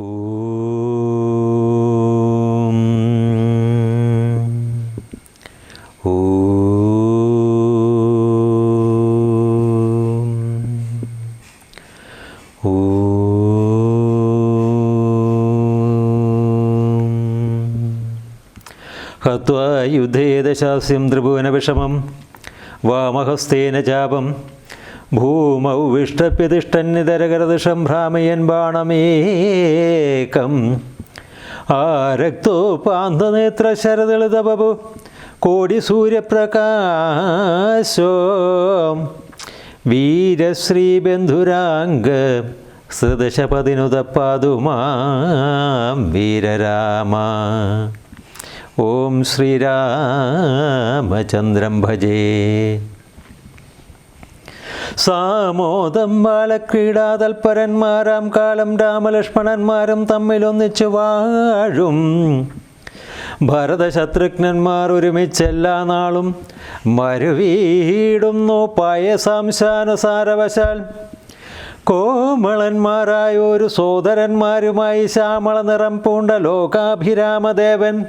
ഓം. ഹത്വാ യുദ്ധേദശാസ്യം ത്രിഭുവനവിഷമം വാമഹസ്തേന ചാപം ഭൂമൗ നിതരകരത് സംഭ്രാമയൻ ബാണമേകം ആരക്തോപാന്തനേത്ര ശരദളിതബു കോടി സൂര്യപ്രകാശോ വീരശ്രീബന്ധുരാംഗ സൃദശപതിനുതപ്പാതുമാം വീരരാമ. ഓം ശ്രീരാമചന്ദ്രം ഭജേ. സാമോദം ബാലക്രീഡാതൽപരന്മാരാം കാലം രാമലക്ഷ്മണന്മാരും തമ്മിലൊന്നിച്ചു വാഴും. ഭരതശത്രുഘ്നന്മാർ ഒരുമിച്ചെല്ലാ നാളും മരുവീടുന്നു പയസാംശാനുസാരവശാൽ കോമളന്മാരായ ഒരു സോദരന്മാരുമായി ശ്യാമള നിറം പൂണ്ട ലോകാഭിരാമദേവൻ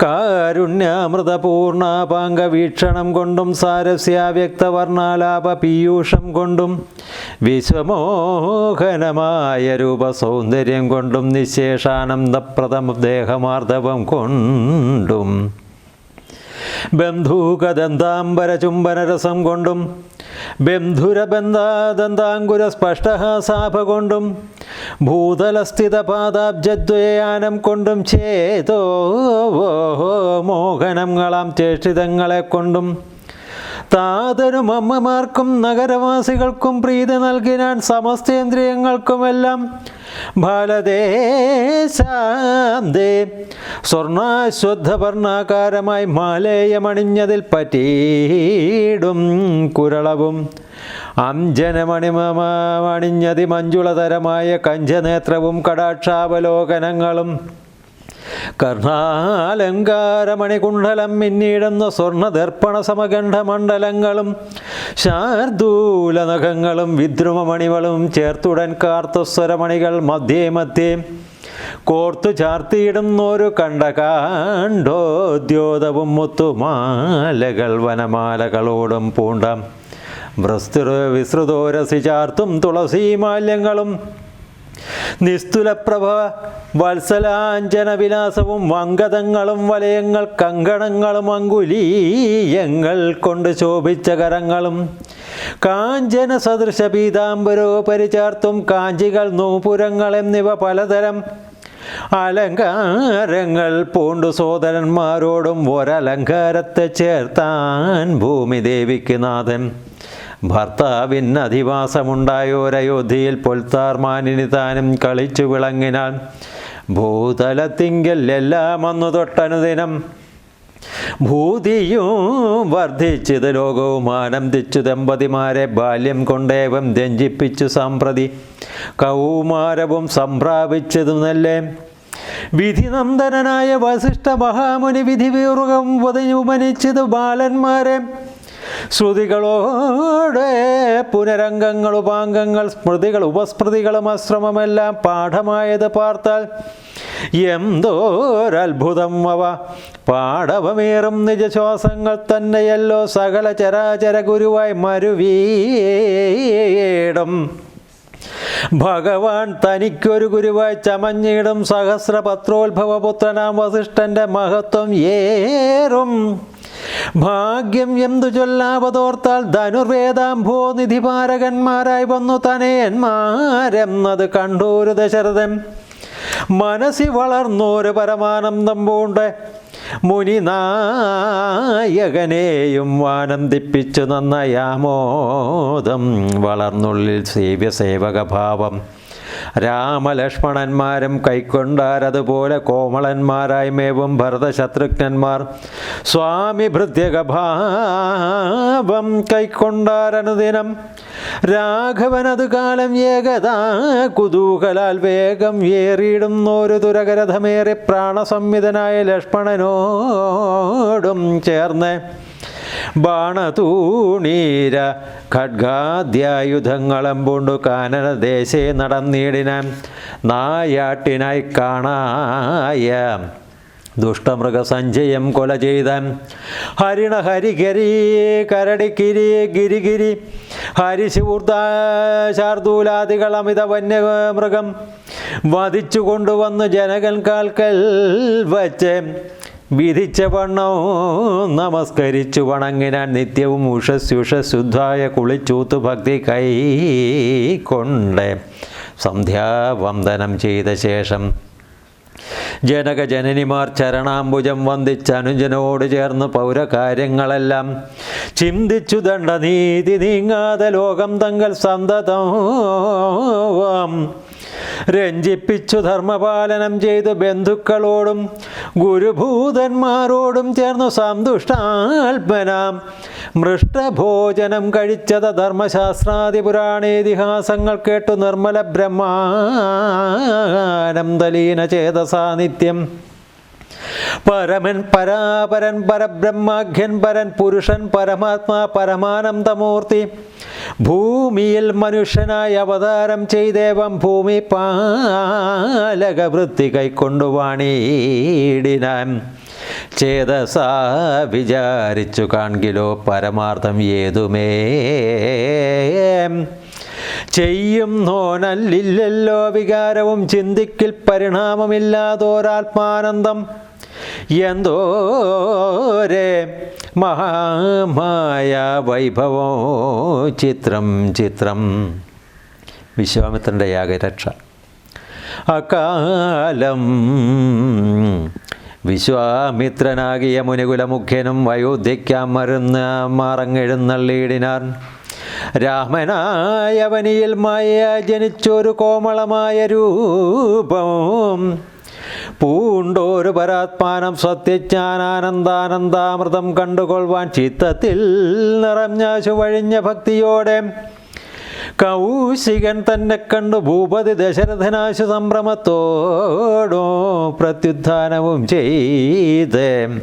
കാരുണ്യാമൃതപൂർണാപാംഗ വീക്ഷണം കൊണ്ടും സാരസ്യാവ്യക്തവർണാലാപ പീയൂഷം കൊണ്ടും വിശ്വമോഹനമായ രൂപസൗന്ദര്യം കൊണ്ടും നിശേഷാനന്ദപ്രദം ദേഹമാർദ്ദവം കൊണ്ടും ബന്ധൂകദന്താംബര ചുംബനരസം കൊണ്ടും ബന്ധുരബന്ധാദന്താങ്കുര സ്പഷ്ടഹാസാഭ കൊണ്ടും ഭൂതലസ്ഥിത പാദാബ്ജദ്വയാനം കൊണ്ടും ചേതോ മോഹനങ്ങളാം ചേഷ്ടിതങ്ങളെ കൊണ്ടും താതനും അമ്മമാർക്കും നഗരവാസികൾക്കും പ്രീതി നൽകിനാൻ സമസ്തേന്ദ്രിയങ്ങൾക്കുമെല്ലാം ബാലദേശാന്തേ സ്വർണാശ്വദ്ധവർണാകാരമായി മാലേയമണിഞ്ഞതിൽ പറ്റീടും കുരളവും. അഞ്ജനമണിമണിഞ്ഞതി മഞ്ജുളതരമായ കഞ്ചനേത്രവും കടാക്ഷാവലോകനങ്ങളും കർണാലങ്കാരമണികുണ്ഡലം മിന്നിടുന്ന സമഗണ്ഠ മണ്ഡലങ്ങളും ശാർദൂല നഖങ്ങളും വിദ്രുമമണികളും ചേർത്തുടൻ കാർത്തസ്വരമണികൾ മധ്യേ മധ്യേ കോർത്തു ചാർത്തിയിടുന്നൊരു കണ്ട കാണ്ടോദ്യോതവും മുത്തുമാലകൾ വനമാലകളോടും പൂണ്ടം വിസ്തൃതോരസി ചാർത്തും തുളസീമാല്യങ്ങളും നിസ്തുലപ്രഭ വത്സലാഞ്ജന വിലാസവും വങ്കതങ്ങളും വലയങ്ങൾ കങ്കണങ്ങളും അങ്കുലീയങ്ങൾ കൊണ്ട് ശോഭിച്ച കരങ്ങളും. കാഞ്ചന സദൃശ പീതാംബരോ പരിചാർത്തും കാഞ്ചികൾ നൂപുരങ്ങൾ എന്നിവ പലതരം അലങ്കാരങ്ങൾ പൂണ്ടു സോദരന്മാരോടും ഒരലങ്കാരത്തെ ചേർത്താൻ ഭൂമി ദേവിക്ക് നാഥൻ. ഭർത്താവിന് അധിവാസമുണ്ടായോരയോധ്യയിൽ പൊൽത്താർ മാനിനി താനും കളിച്ചു വിളങ്ങിനാൽ ഭൂതലത്തിങ്കൽ എല്ലാം അന്നു തൊട്ടനുദിനം. ഭൂതിയും വർദ്ധിച്ചത് ലോകവും ആനന്ദിച്ചു ദമ്പതിമാരെ ബാല്യം കൊണ്ടേവം രഞ്ജിപ്പിച്ചു സാമ്പ്രതി. കൗമാരവും സംപ്രാപിച്ചതുമല്ലേ വിധിനന്ദനായ വസിഷ്ഠ മഹാമുനി വിധി വീറുകം ഉപനിച്ചത് ബാലന്മാരെ. ശ്രുതികളോടെ പുനരംഗങ്ങൾ ഉപാംഗങ്ങൾ സ്മൃതികൾ ഉപസ്മൃതികളും അശ്രമമെല്ലാം പാഠമായത് പാർത്താൽ എന്തോരത്ഭുതം അവ. പാടവമേറും നിജശ്വാസങ്ങൾ തന്നെയല്ലോ സകല ചരാചര ഗുരുവായി മരുവീടും. ഭഗവാൻ തനിക്കൊരു ഗുരുവായി ചമഞ്ഞിടും സഹസ്രപത്രോത്ഭവപുത്രനാം വസിഷ്ഠന്റെ മഹത്വം ഏറും. ഭാഗ്യം എന്തു ചൊല്ലാവതോർത്താൽ ധനുർവേദാം ഭൂനിധി പാരകന്മാരായി വന്നു തനയന്മാരെന്നത് കണ്ടൂരു ദശരഥൻ. മനസ്സി വളർന്നൊരു പരമാനന്ദം പൂണ്ട്. മുനിനായകനെയും ആനന്ദിപ്പിച്ചു നന്നയാമോദം വളർന്നുള്ളിൽ സേവ്യ സേവകഭാവം രാമലക്ഷ്മണന്മാരും കൈക്കൊണ്ടാരതുപോലെ കോമളന്മാരായി മേവും ഭരതശത്രുഘ്നന്മാർ. സ്വാമി ഭൃത്യകഭാവം കൈക്കൊണ്ടാരനുദിനം രാഘവനതു കാലം ഏകതാ കുതൂഹലാൽ വേഗം ഏറിയിടുന്നൊരു തുരകരഥമേറി പ്രാണസംവിധനായ ലക്ഷ്മണനോടും ചേർന്ന് ബാണതൂണീര ഖഡ്ഗാദ്യായുധങ്ങളും പൂണ്ടു കാനനദേശേ നടന്നിടിനാൻ നായാട്ടിനായി കാണായ ദുഷ്ടമൃഗസഞ്ജയം കൊല ചെയ്ത ഹരിണ കരടിക്കിരി ഗിരിഗിരി ഹരിശൂർദ ശാർദൂലാദികൾ അമിത വന്യമൃഗം വധിച്ചു കൊണ്ടുവന്ന് ജനകൻ കാൽക്കൽ വച്ച് വിധിച്ച വണ്ണോ നമസ്കരിച്ചു വണങ്ങിനാൻ നിത്യവും ഉഷസ്യുഷശുദ്ധായ കുളിച്ചൂത്ത് ഭക്തി കൈ കൊണ്ട്. സന്ധ്യാവന്ദനം ചെയ്ത ശേഷം ജനക ജനനിമാർ ചരണാംബുജം വന്ദിച്ച് അനുജനോട് ചേർന്ന് പൗരകാര്യങ്ങളെല്ലാം ചിന്തിച്ചു ദണ്ഡനീതി നീങ്ങാതെ ലോകം തങ്ങൾ സന്തതം രഞ്ജിപ്പിച്ചു ധർമ്മപാലനം ചെയ്തു ബന്ധുക്കളോടും ഗുരുഭൂതന്മാരോടും ചേർന്നു സന്തുഷ്ടാത്മനാം. മൃഷ്ടഭോജനം കഴിച്ചത് ധർമ്മശാസ്ത്രാദി പുരാണേതിഹാസങ്ങൾ കേട്ടു നിർമ്മല ബ്രഹ്മാനന്ദലീന ചേതസാ പരമൻ പരാപരൻ പരബ്രഹ്മാഖ്യൻ പരൻ പുരുഷൻ പരമാത്മാ പരമാനന്ദമൂർത്തി. ഭൂമിയിൽ മനുഷ്യനായി അവതാരം ചെയ്തേവം ഭൂമി പാലക വൃത്തി കൈക്കൊണ്ടുവാണീടിനാൻ ചേതസാ വിചാരിച്ചു കാൺകിലോ പരമാർത്ഥം ഏതുമേ? ചെയ്യും നോനല്ലില്ലല്ലോ വികാരവും ചിന്തിക്കിൽ പരിണാമമില്ലാതോരാത്മാനന്ദം. എന്തോരേ മഹാമായ വൈഭവോ ചിത്രം ചിത്രം. വിശ്വാമിത്രന്റെ യാഗരക്ഷ. അകാലം വിശ്വാമിത്രനാകിയ മുനികുലമുഖ്യനും വയോധ്യയ്ക്കാം മരുന്ന് മറങ്ങെഴുന്നള്ളിയിടിനാർ രാമനായവനിയിൽ മായ ജനിച്ചൊരു കോമളമായ രൂപം. പൂണ്ടോരു പരാത്മാനം സത്യജ്ഞാനാനന്ദാനന്ദാമൃതം കണ്ടുകൊള്ളുവാൻ ചിത്തത്തിൽ നിറഞ്ഞാശു വഴിഞ്ഞ ഭക്തിയോടെ കൗശികൻ തന്നെ കണ്ടു ഭൂപതി ദശരഥനാശു സംഭ്രമത്തോടോ പ്രത്യുത്ഥാനവും ചെയ്ത്.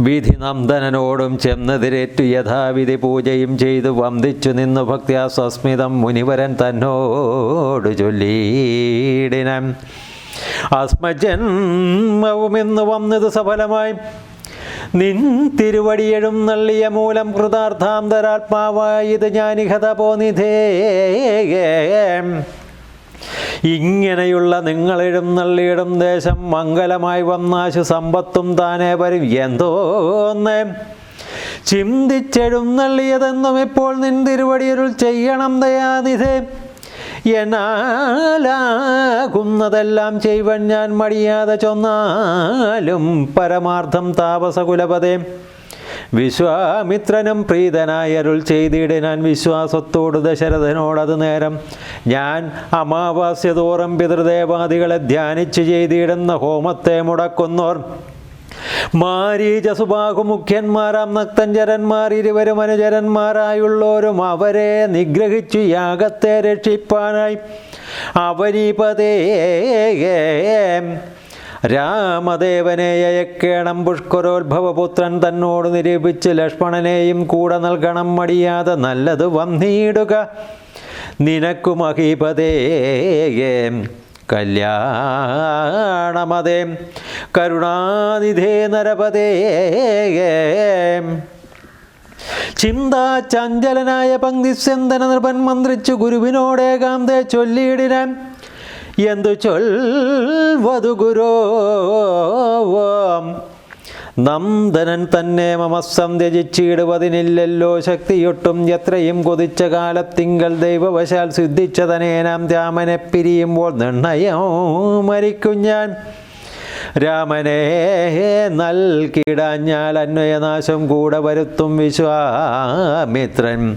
വിധി നന്ദനോടും ചെന്നതിരേറ്റു യഥാവിധി പൂജയും ചെയ്തു വന്ദിച്ചു നിന്നു ഭക്തിയാ സസ്മിതം മുനിവരൻ തന്നോടു ചൊല്ലിയിടിനം. ആത്മജന്മവുമെന്ന് വന്നത് സഫലമായി. നിൻ തിരുവടിയെഴും നള്ളിയ മൂലം കൃതാർത്ഥാന്തരാത്മാവായത് ഞാനിഹത പോനിധേ. ഇങ്ങനെയുള്ള നിങ്ങളിടും നള്ളിയിടും ദേശം മംഗലമായി വന്നാശു സമ്പത്തും താനേ വരും. എന്തോന്ന്? ചിന്തിച്ചെഴും നള്ളിയതെന്നും ഇപ്പോൾ നിൻ തിരുവടിയരുൾ ചെയ്യണം ദയാനിധേ. എന്നാലാകുന്നതെല്ലാം ചെയ്വൻ ഞാൻ മടിയാതെ ചൊന്നാലും പരമാർത്ഥം താപസകുലപതേ. വിശ്വാമിത്രനും പ്രീതനായി അരുൾ ചെയ്തിടിനാൻ വിശ്വാസത്തോട് ദശരഥനോടത് നേരം. ഞാൻ അമാവാസ്യ തോറും പിതൃദേവാദികളെ ധ്യാനിച്ച് ചെയ്തിടുന്ന ഹോമത്തെ മുടക്കുന്നോർ. മാരീചസുബാഹു മുഖ്യന്മാരാം നക്തഞ്ചരന്മാർ ഇരുവരും അനുചരന്മാരായുള്ളോരും അവരെ നിഗ്രഹിച്ചു യാഗത്തെ രക്ഷിപ്പാനായി. അവനീപതേ രാമദേവനെ അയക്കേണം. പുഷ്കരോത്ഭവപുത്രൻ തന്നോട് നിരൂപിച്ച് ലക്ഷ്മണനെയും കൂടെ നൽകണം. മടിയാതെ നല്ലത് വന്നിടുക. നിനക്കു കല്യാണമതേ കരുണാനിധേ നരപതേ. ചിന്താചഞ്ചലനായ പങ്ക്തിസ്യന്തന നൃപൻ മന്ത്രിച്ചു ഗുരുവിനോടേകാന്തേ ചൊല്ലിയിടിനാൻ. എന്തു ചൊൽ ചൊൽവതു ഗുരോ നന്ദനൻ തന്നെ മമസ്സം ത്യജിച്ചിടുവതിനില്ലല്ലോ. ശക്തിയൊട്ടും എത്രയും കൊതിച്ച കാലത്തിങ്കൽ ദൈവവശാൽ സിദ്ധിച്ചതനേനാം രാമനെ പിരിയുമ്പോൾ നിർണയോ? മരിക്കും ഞാൻ. രാമനെ നൽകിടാഞ്ഞാൽ അന്വയനാശം കൂടെ വരുത്തും വിശ്വാമിത്രൻ.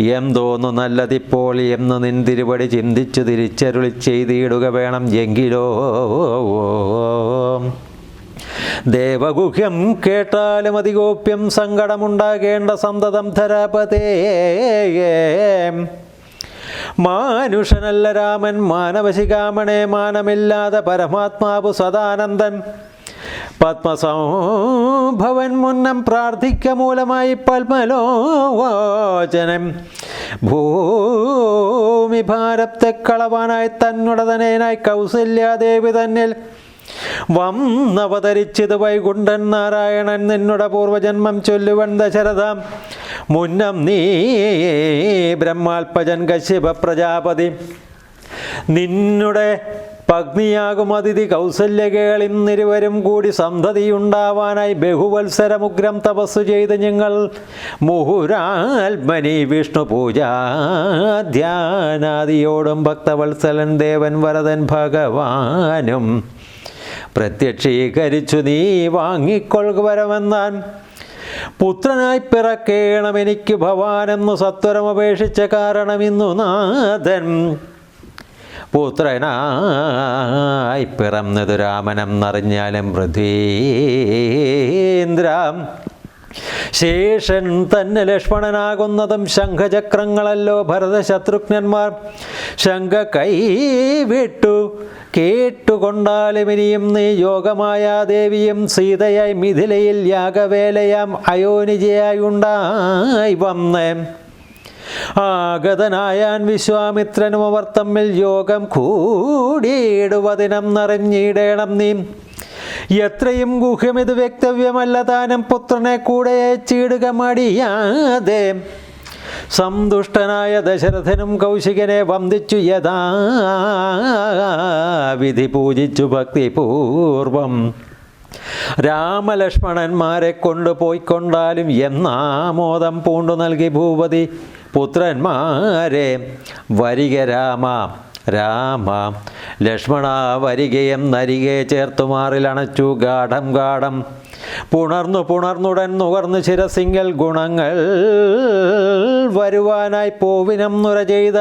എന്തോന്നു നല്ലതിപ്പോൾ എന്ന് നിൻ തിരുവടി ചിന്തിച്ചു തിരിച്ചരുളി ചെയ്തിടുക വേണം എങ്കിലോ. ദേവഗുഹ്യം കേട്ടാലും അതിഗോപ്യം സങ്കടമുണ്ടാകേണ്ട സന്തതം ധരാപതേ. മാനുഷനല്ല രാമൻ മാനവശികാമണേ മാനമില്ലാതെ പരമാത്മാവ് സദാനന്ദൻ. പത്മസംഭവൻ മുന്നം പ്രാർത്ഥിക്ക മൂലമായി പത്മലോചനം ഭൂമി ഭാരത്തെ കളവാനായി തന്നുടതനേനായി കൗസല്യാദേവി തന്നിൽ വന്നവതരിച്ചത് വൈകുണ്ഠൻ നാരായണൻ നിന്നുടെ പൂർവജന്മം ചൊല്ലുവൻ ദശരഥം. മുന്നം നീ ബ്രഹ്മാൽപജൻ കശ്യപ പ്രജാപതി. നിന്നുടെ പഗ്നിയാകും അതിഥി കൗസല്യകേളിം ഇന്നിരുവരും കൂടി സന്തതിയുണ്ടാവാനായി ബഹുവത്സരമുഗ്രം തപസ്സു ചെയ്ത് ഞങ്ങൾ. മുഹുരാത്മനി വിഷ്ണു പൂജാധ്യാനാദിയോടും ഭക്തവത്സലൻ ദേവൻ വരദൻ ഭഗവാനും പ്രത്യക്ഷീകരിച്ചു നീ വാങ്ങിക്കൊള്ളുക വരമെന്നാൻ പുത്രനായി പിറക്കേണം എനിക്ക് ഭവാനെന്നു സത്വരം അപേക്ഷിച്ച കാരണം ഇന്നു നാഥൻ. പുത്രനായി പിറന്നതു രാമനെന്നറിഞ്ഞാലും പൃഥ്വീന്ദ്ര. ശേഷൻ തന്നെ ലക്ഷ്മണനാകുന്നതും ശംഖചക്രങ്ങളല്ലോ ഭരതശത്രുഘ്നന്മാർ ശംഖ കൈവിട്ടു. കേട്ടുകൊണ്ടാലും ഇനിയും നീ യോഗമായ ദേവിയും സീതയായി മിഥിലയിൽ യാഗവേലയാം അയോനിജയായി ഉണ്ടായി വന്നേ. ആഗതനായാൻ വിശ്വാമിത്രനും അവർ തമ്മിൽ യോഗം കൂടിയിടുവതിനം നിറഞ്ഞിടേണം നീ. എത്രയും ഗുഹ്യമിത് വ്യക്തവ്യമല്ല താനും പുത്രനെ കൂടെ ചീടുക മടിയാതെ. സന്തുഷ്ടനായ ദശരഥനും കൗശികനെ വന്ദിച്ചു യഥാ വിധി പൂജിച്ചു ഭക്തിപൂർവം. രാമലക്ഷ്മണന്മാരെ കൊണ്ടുപോയിക്കൊണ്ടാലും എന്നാമോദം പൂണ്ടു നൽകി ഭൂപതി പുത്രന്മാരെ. വരിക രാമ രാമ ലക്ഷ്മണ വരികയും നരികെ ചേർത്തുമാറിലണച്ചു ഗാഠം ഗാഠം. പുണർന്നു പുണർന്നുടൻ നുകർന്നു ശിരസിങ്കൽ ഗുണങ്ങൾ വരുവാനായി പോവിനം നുര ചെയ്ത.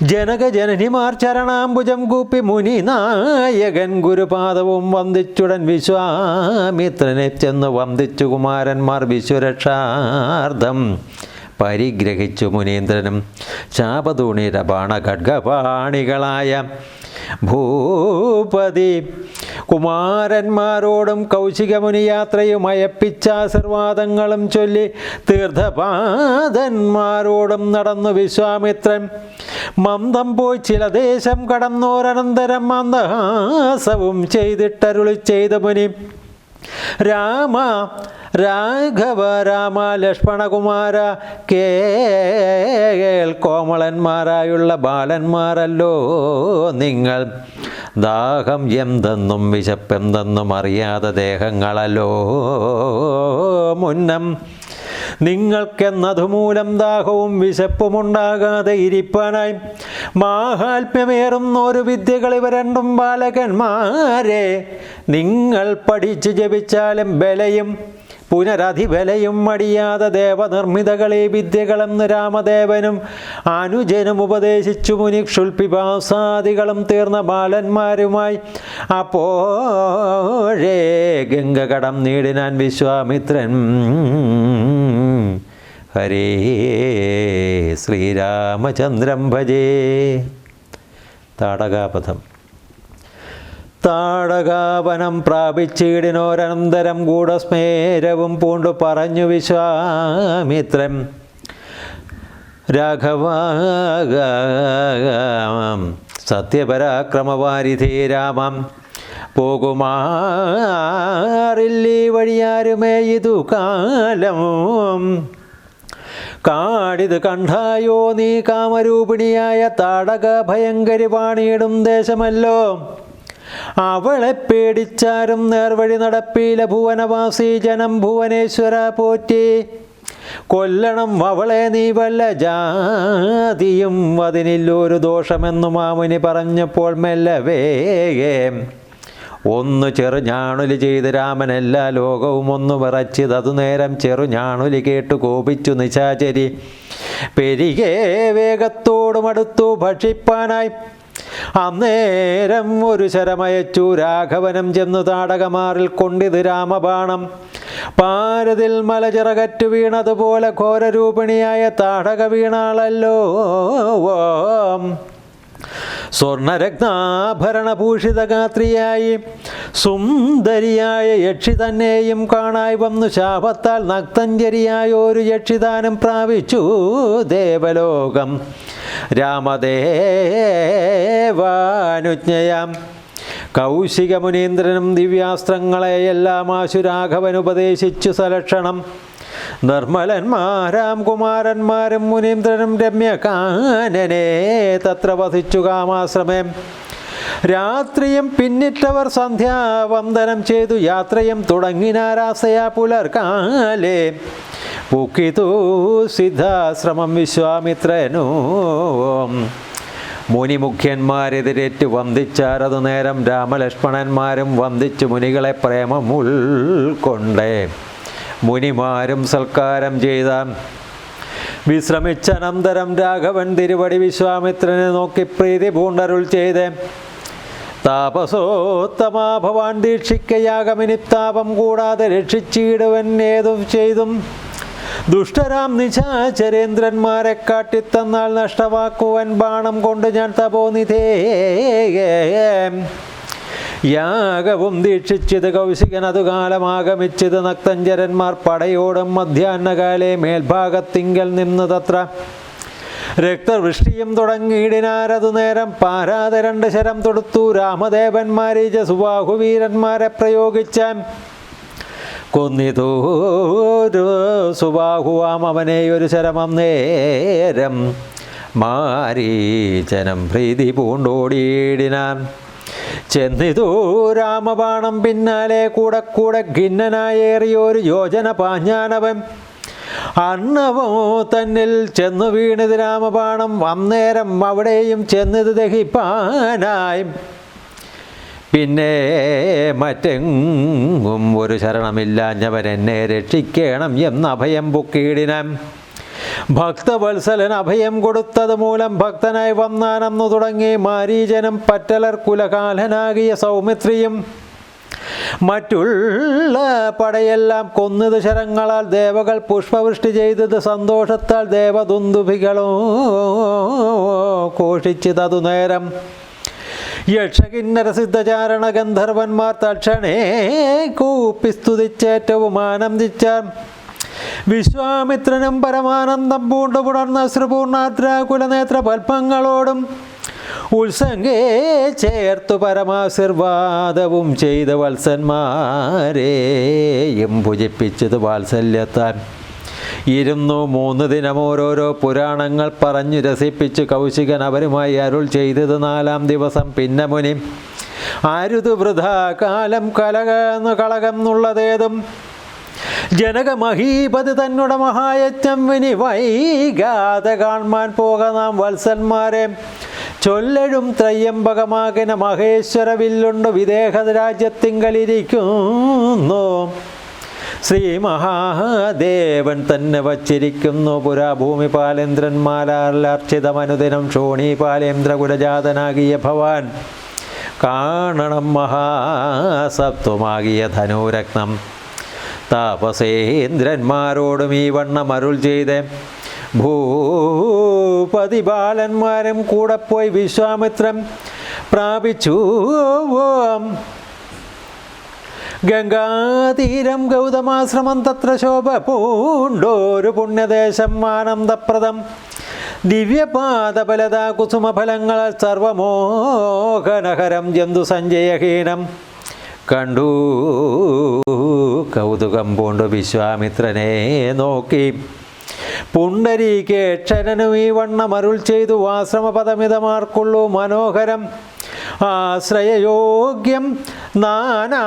ജനക ജനനിമാർ ചരണാംബുജം കൂപ്പി മുനി നായകൻ ഗുരുപാദവും വന്ദിച്ചുടൻ വിശ്വാമിത്രനെ ചെന്ന് വന്ദിച്ചു കുമാരന്മാർ വിശ്വരക്ഷാർത്ഥം പരിഗ്രഹിച്ചു മുനീന്ദ്രനും. ശാപതൂണിര ബാണഖഡ്ഗപാണികളായ ഭൂപതി കുമാരന്മാരോടും കൗശികമുനി യാത്രയും അയപ്പിച്ചാശീർവാദങ്ങളും ചൊല്ലി തീർത്ഥപാദന്മാരോടും നടന്നു വിശ്വാമിത്രൻ. മന്ദം പോയി ചില ദേശം കടന്നോരനന്തരം മന്ദഹാസവും ചെയ്തിട്ടരുളി ചെയ്ത മുനി. രാമ രാഘവ രാമ ലക്ഷ്മണകുമാര കേൾ കോമളന്മാരായുള്ള ബാലന്മാരല്ലോ നിങ്ങൾ. ദാഹം എന്തെന്നും വിശപ്പെന്തെന്നും അറിയാതെ ദേഹങ്ങളല്ലോ മുന്നം. നിങ്ങൾക്കെന്നതുമൂലം ദാഹവും വിശപ്പുമുണ്ടാകാതെ ഇരിപ്പാനായി. മാഹാത്മ്യമേറുന്ന ഒരു വിദ്യകൾ ഇവ രണ്ടും ബാലകന്മാരെ. നിങ്ങൾ പഠിച്ചു ജപിച്ചാലും ബലയും പുനരധിബലയും മടിയാതെ ദേവനിർമ്മിതകളെ വിദ്യകളെന്ന് രാമദേവനും അനുജനും ഉപദേശിച്ചു. മുനി ക്ഷുൽപിപാസാദികളും തീർന്ന ബാലന്മാരുമായി അപ്പോഴേ ഗംഗകടം നേടിനാൻ വിശ്വാമിത്രൻ ഹരേ ശ്രീരാമചന്ദ്രം ഭജേ. താടകാപഥം. താടകാപനം പ്രാപിച്ചിടിനോരനന്തരം ഗൂഢസ്മേരവും പൂണ്ടു പറഞ്ഞു വിശ്വാമിത്രൻ. രാഘവ സത്യപരാക്രമവാരിധേ രാമം. പോകുമാറില്ലീ വഴിയാരുമേ? ഇതു കാലം. കാടിത് കണ്ടായോ നീ? കാമരൂപിണിയായ താടക ഭയങ്കരി പാണിയിടും ദേശമല്ലോ. അവളെ പേടിച്ചാരും നേർവഴി നടപ്പീല ഭുവനവാസി ജനം ഭുവനേശ്വര പോറ്റി. കൊല്ലണം അവളെ നീ വല്ല ജാതിയും അതിനില്ലൊരു ദോഷമെന്നു മാമുനി പറഞ്ഞപ്പോൾ മെല്ലവേ ഒന്ന് ചെറുഞാണുലി ചെയ്ത് രാമൻ എല്ലാ ലോകവും ഒന്ന് വിറച്ചത് അതു നേരം ചെറുഞാണുലി കേട്ടു കോപിച്ചു നിശാചരി. പെരികെ വേഗത്തോടും അടുത്തു ഭക്ഷിപ്പാനായി. അന്നേരം ഒരു ശരമയച്ചു രാഘവനം ചെന്നു താടകമാറിൽ കൊണ്ടിത് രാമബാണം. പാരതിൽ മലചിറകറ്റു വീണതുപോലെ ഘോരരൂപിണിയായ താടക വീണാളല്ലോ സ്വർണരത്നാഭരണഭൂഷിതഗാത്രിയായി സുന്ദരിയായ യക്ഷി തന്നെയും കാണായി വന്നു. ശാപത്താൽ നക്തഞ്ജരിയായ ഒരു യക്ഷിദാനം പ്രാപിച്ചു ദേവലോകം. രാമദേവാനുജ്ഞയാം. കൗശിക മുനീന്ദ്രനും ദിവ്യാസ്ത്രങ്ങളെയെല്ലാം ആശുരാഘവൻ ഉപദേശിച്ചു സലക്ഷണം. നിർമ്മലന്മാരാം കുമാരന്മാരും മുനീന്ദ്രനും രമ്യകാനനെ തത്ര വധിച്ചു കാമാശ്രമേ. രാത്രിയും പിന്നിട്ടവർ സന്ധ്യാവന്ദനം ചെയ്തു യാത്രയും തുടങ്ങിനാരാസയാ പുലർക്കാലേ പൂക്കിതു സിദ്ധാശ്രമം വിശ്വാമിത്രനോ. മുനിമുഖ്യന്മാരെതിരേറ്റ് വന്ദിച്ചാരതു നേരം രാമലക്ഷ്മണന്മാരും വന്ദിച്ചു മുനികളെ പ്രേമം ഉൾക്കൊണ്ടേ മുനിമാരും സൽക്കാരം ചെയ്ത വിശ്രമിച്ചനന്തരം രാഘവൻ തിരുവടി വിശ്വാമിത്രനെ നോക്കി പ്രീതി പൂണ്ടരുൾ ചെയ്ത് താപസോത്തമാ ഭവാൻ ദീക്ഷിക്കയാകമിനിത്താപം കൂടാതെ രക്ഷിച്ചിടുവൻ ഏതും ചെയ്തും. ദുഷ്ടരാം നിശാചരേന്ദ്രന്മാരെ കാട്ടിത്തന്നാൽ നഷ്ടമാക്കുവൻ ബാണം കൊണ്ട് ഞാൻ തപോനിധേ യാഗവും ദീക്ഷിച്ചത് കൗശികൻ അതു കാലമാഗമിച്ചത് നക്തഞ്ചരന്മാർ പടയോടും മധ്യാഹ്നകാലെ മേൽഭാഗത്തിങ്കൽ നിന്ന് തത്ര രക്തവൃഷ്ടിയും തുടങ്ങിയിടിനാരതു നേരം പാരാതെ രണ്ട് ശരം തൊടുത്തു. രാമദേവന്മാരീജ സുബാഹുവീരന്മാരെ പ്രയോഗിച്ചാൻ കൊന്നിതോരു സുബാഹുവാം അവനെ ഒരു ശരമം നേരം മാരീചനം പ്രീതി പൂണ്ടോടിയിടിനാൻ. ചെന്നിതോ രാമബാണം പിന്നാലെ കൂടെ കൂടെ ഖിന്നനായേറിയൊരു യോജന പാഞ്ഞാനവൻ. അണ്ണവോ തന്നിൽ ചെന്നു വീണത് രാമബാണം അന്നേരം അവിടെയും ചെന്നത് ദഹിപ്പാനായി. പിന്നെ മറ്റെങ്ങും ഒരു ശരണമില്ലാഞ്ഞവൻ എന്നെ രക്ഷിക്കണം എന്ന അഭയം പൊക്കിയിടിനാൻ ഭക്തവത്സലൻ അഭയം കൊടുത്തത് മൂലം ഭക്തനായി വന്നാനെന്നു തുടങ്ങി മാരീജനും പറ്റലർ കുലകാലനാകിയ സൗമിത്രിയും. മറ്റുള്ള പടയെല്ലാം കൊന്നത് ശരങ്ങളാൽ ദേവകൾ പുഷ്പവൃഷ്ടി ചെയ്തത് സന്തോഷത്താൽ ദേവദുന്ദുഭികളോ ഘോഷിച്ചതതു നേരം. യക്ഷകിന്നരസിദ്ധചാരണ ഗന്ധർവന്മാർ തക്ഷണേ കൂപ്പി സ്തുതിച്ചേറ്റവും ആനന്ദിച്ച വിശ്വാമിത്രനും പരമാനന്ദം പൂണ്ടു പുണർന്ന ശ്രീപൂർണാദ്രാകുലനേത്ര പൽപ്പങ്ങളോടും ഉത്സംഗേ ചേർത്തു പരമാശീർവാദവും ചെയ്ത വത്സന്മാരെയും ഭുജിപ്പിച്ചത് വാത്സല്യത്താൻ. ഇരുന്നു മൂന്ന് ദിനം ഓരോരോ പുരാണങ്ങൾ പറഞ്ഞു രസിപ്പിച്ച് കൗശികൻ അവരുമായി അരുൾ ചെയ്തത് നാലാം ദിവസം. പിന്നെ മുനി ആരുത് വൃഥ കാലം കലകന്നു കളകന്നുള്ളതേതും ജനകമഹീപതി തന്നുടെ മഹായജ്ഞം വിനി വൈകാതെ കാണാൻ പോക നാം വത്സന്മാരെ. ചൊല്ലഴും ത്രയ്യംബകമാകിന മഹേശ്വര വില്ലുണ്ട് വിദേഹ രാജ്യത്തിങ്കലിരിക്കുന്നു. ശ്രീ മഹാദേവൻ തന്നെ വച്ചിരിക്കുന്നു പുരാ ഭൂമിപാലേന്ദ്രന്മാരാൽ ക്ഷോണി ക്ഷോണീപാലേന്ദ്രകുലജാതനാകിയ ഭവാൻ. കാണണം മഹാസത്വമാകിയ ധനുരത്നം. താപസേന്ദ്രന്മാരോടും ഈ വണ്ണം അരുൾ ചെയ്ത്. ഭൂപതി ബാലന്മാരും കൂടെ പോയി വിശ്വാമിത്രം പ്രാപിച്ചു. ഗംഗാതീരം ഗൗതമാശ്രമം തത്ര ശോഭ പൂണ്ടോരു പുണ്യദേശം ആനന്ദപ്രദം. ദിവ്യപാദഫലതാ കുസുമഫലങ്ങൾ സർവമോഹനഹരം ജന്തു സഞ്ജയഹീനം കണ്ടു. കൗതുകം പൂണ്ടു വിശ്വാമിത്രനെ നോക്കി. പുണ്ടരീകേക്ഷരനും ഈ വണ്ണം അരുൾ ചെയ്തു ആശ്രമപദമിതമാർക്കുള്ളൂ മനോഹരം. ആശ്രയയോഗ്യം നാനാ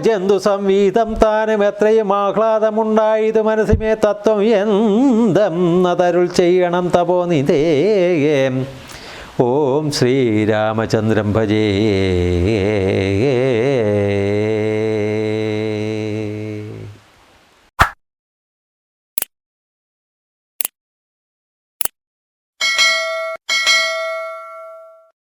ജന്തു സംവീതം താനും എത്രയും ആഹ്ലാദമുണ്ടായത് മനസ്സിമേ തത്വം എന്തം എന്തെന്നതരുൾ ചെയ്യണം തപോനിതേ ഓം ശ്രീരാമചന്ദ്രം ഭജേ.